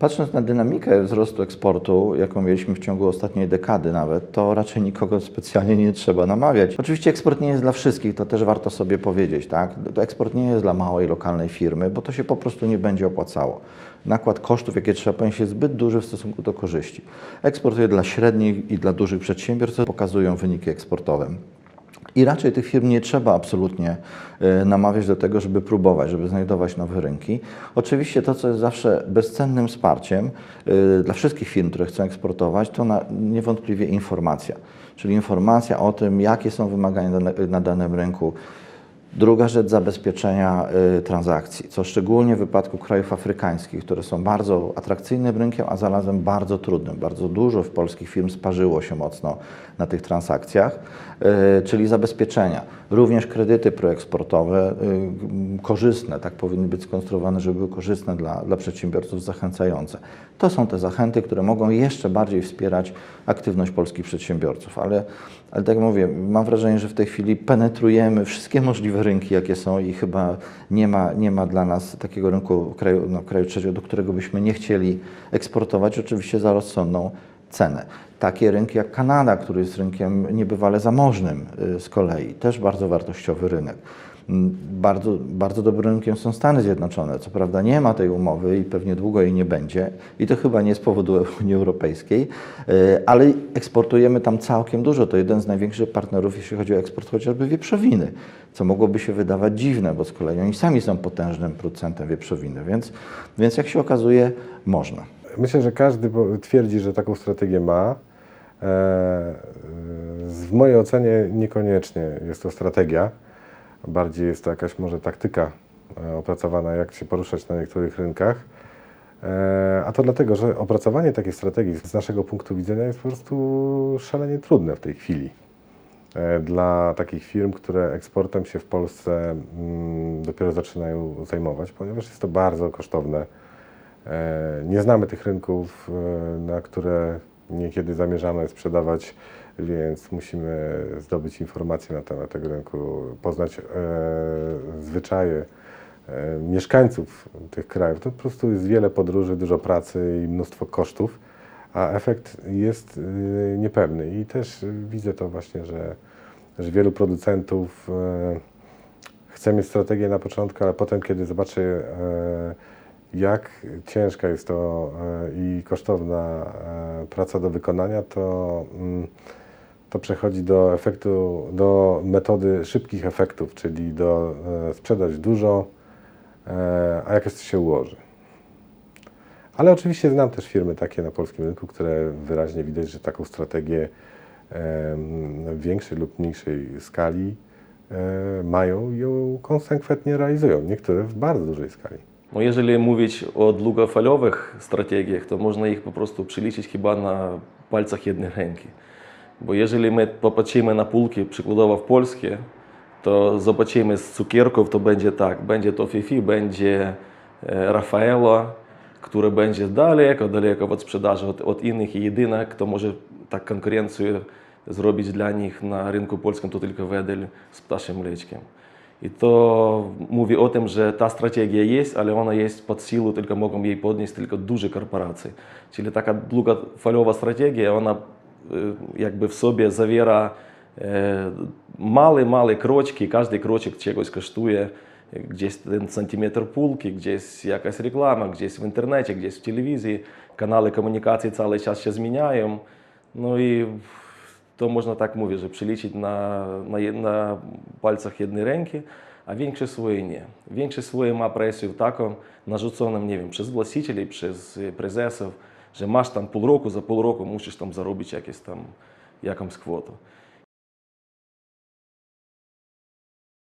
Patrząc na dynamikę wzrostu eksportu, jaką mieliśmy w ciągu ostatniej dekady nawet, to raczej nikogo specjalnie nie trzeba namawiać. Oczywiście eksport nie jest dla wszystkich, to też warto sobie powiedzieć, tak? To eksport nie jest dla małej lokalnej firmy, bo to się po prostu nie będzie opłacało. Nakład kosztów, jakie trzeba ponieść, jest zbyt duży w stosunku do korzyści. Eksport jest dla średnich i dla dużych przedsiębiorstw, pokazują wyniki eksportowe. I raczej tych firm nie trzeba absolutnie e, namawiać do tego, żeby próbować, żeby znajdować nowe rynki. Oczywiście to, co jest zawsze bezcennym wsparciem e, dla wszystkich firm, które chcą eksportować, to niewątpliwie informacja. Czyli informacja o tym, jakie są wymagania na danym rynku. Druga rzecz zabezpieczenia y, transakcji, co szczególnie w wypadku krajów afrykańskich, które są bardzo atrakcyjnym rynkiem, a zarazem bardzo trudnym. Bardzo dużo w polskich firm sparzyło się mocno na tych transakcjach, y, czyli zabezpieczenia. Również kredyty proeksportowe y, korzystne, tak powinny być skonstruowane, żeby były korzystne dla, dla przedsiębiorców, zachęcające. To są te zachęty, które mogą jeszcze bardziej wspierać aktywność polskich przedsiębiorców, ale, ale tak jak mówię, mam wrażenie, że w tej chwili penetrujemy wszystkie możliwe rynki, jakie są i chyba nie ma, nie ma dla nas takiego rynku kraju, no, kraju trzeciego, do którego byśmy nie chcieli eksportować, oczywiście za rozsądną cenę. Takie rynki jak Kanada, który jest rynkiem niebywale zamożnym y, z kolei, też bardzo wartościowy rynek. Mm, Bardzo, bardzo dobrym rynkiem są Stany Zjednoczone. Co prawda nie ma tej umowy i pewnie długo jej nie będzie i to chyba nie z powodu Unii Europejskiej, y, ale eksportujemy tam całkiem dużo. To jeden z największych partnerów, jeśli chodzi o eksport chociażby wieprzowiny, co mogłoby się wydawać dziwne, bo z kolei oni sami są potężnym producentem wieprzowiny, więc, więc jak się okazuje, można. Myślę, że każdy twierdzi, że taką strategię ma. E, W mojej ocenie niekoniecznie jest to strategia. Bardziej jest to jakaś może taktyka e, opracowana, jak się poruszać na niektórych rynkach. E, A to dlatego, że opracowanie takiej strategii z naszego punktu widzenia jest po prostu szalenie trudne w tej chwili. Dla takich firm, które eksportem się w Polsce mm, dopiero zaczynają zajmować, ponieważ jest to bardzo kosztowne. E, Nie znamy tych rynków, e, na które niekiedy zamierzamy sprzedawać, więc musimy zdobyć informacje na temat tego rynku, poznać e, zwyczaje mieszkańców tych krajów. To po prostu jest wiele podróży, dużo pracy i mnóstwo kosztów, a efekt jest niepewny. I też widzę to właśnie, że, że wielu producentów chce mieć strategię na początku, ale potem, kiedy zobaczy, jak ciężka jest to e, i kosztowna e, praca do wykonania, to, mm, to przechodzi do efektu, do metody szybkich efektów, czyli do e, sprzedać dużo, a jakoś to się ułoży. Ale oczywiście znam też firmy takie na polskim rynku, które wyraźnie widać, że taką strategię em, w większej lub mniejszej skali mają i ją konsekwentnie realizują. Niektóre w bardzo dużej skali. No, jeżeli mówić o długofalowych strategiach, to można ich po prostu przeliczyć chyba na palcach jednej ręki. Bo jeżeli my popatrzymy na półki przykładowo w polskie, to zobaczymy z cukierków, to będzie tak, będzie to Fifi, będzie e, Rafaela, które będzie daleko, daleko od sprzedaży od, od innych i jedyna, kto może tak konkurencję zrobić dla nich na rynku polskim, to tylko Wedel z ptaszym mleczkiem. I to mówi o tym, że ta strategia jest, ale ona jest pod siłą, tylko mogą jej podnieść tylko duże korporacje. Czyli taka długofalowa strategia, ona e, jakby w sobie zawiera e, małe, małe kroczki, każdy kroczek czegoś kosztuje. Gdzieś ten centymetr półki, gdzieś jakaś reklama, gdzieś w internecie, gdzieś w telewizji. Kanały komunikacji cały czas się zmieniają. No i to można tak mówić, że przeliczyć na, na, na a większość swojej nie. Większość swojej ma presję taką narzuconą, nie wiem, przez właścicieli, przez e, prezesów, że masz tam pół roku, za pół roku musisz tam zarobić jakieś tam, jakąś kwotę.